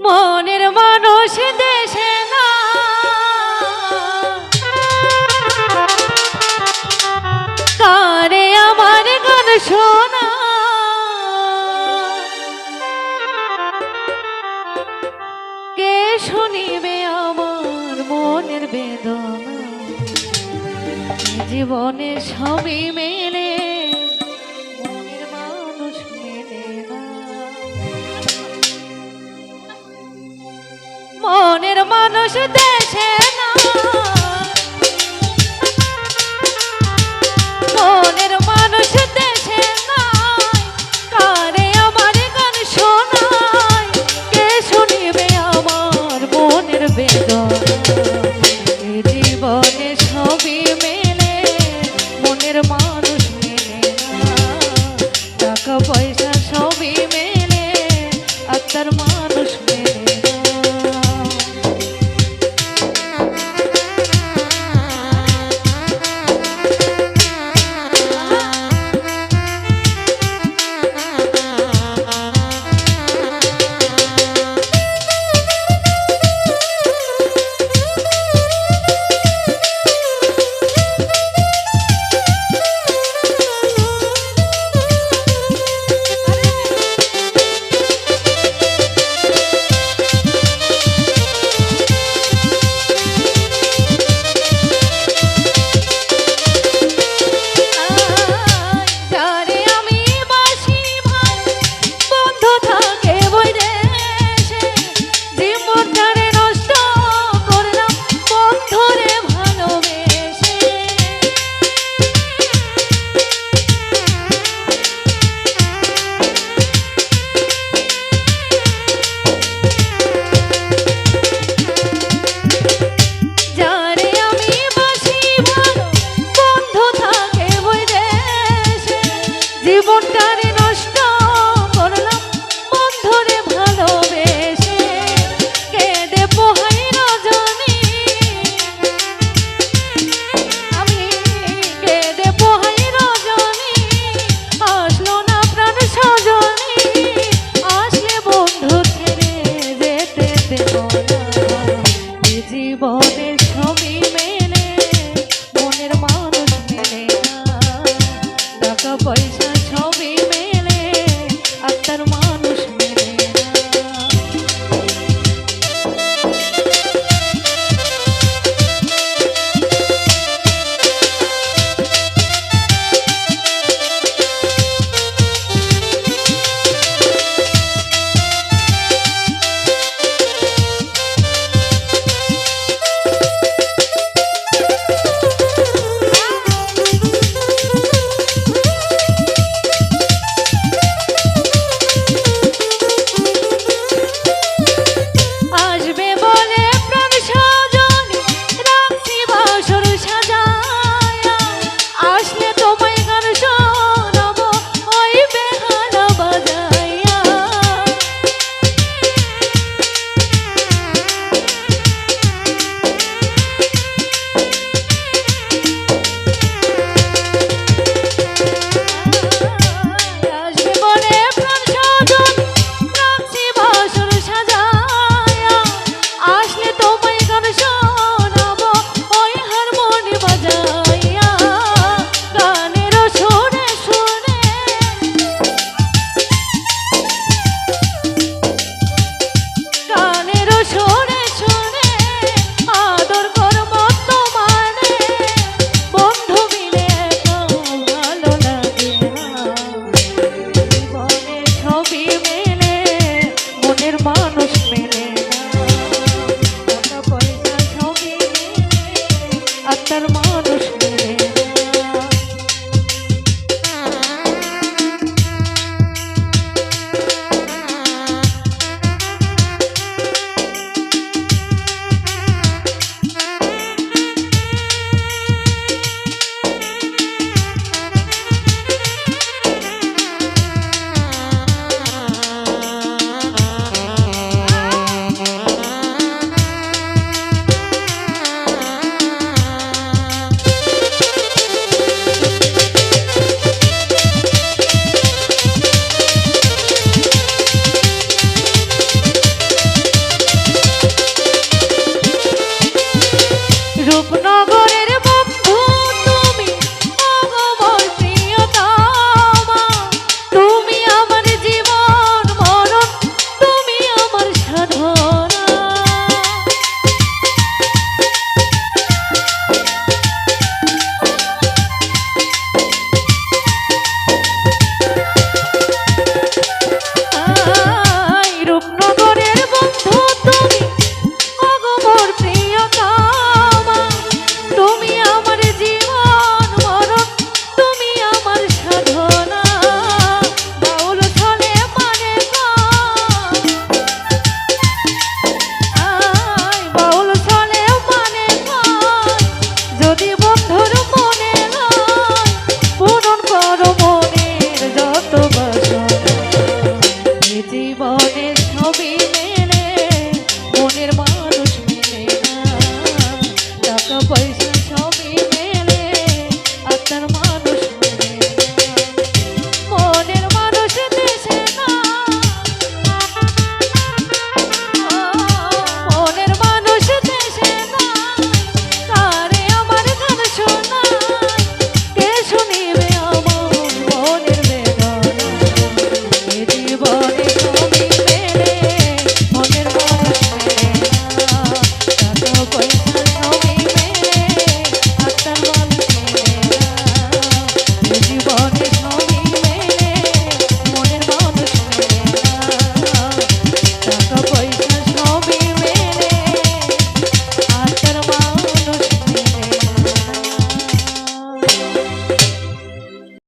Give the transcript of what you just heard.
মনের মানুষ দেশে না। কারে আমার গান শোনা। কে শুনিবে আমার মনের বেদনা? জীবনে সবই মেলে। মানুষ দেশে জীবনটা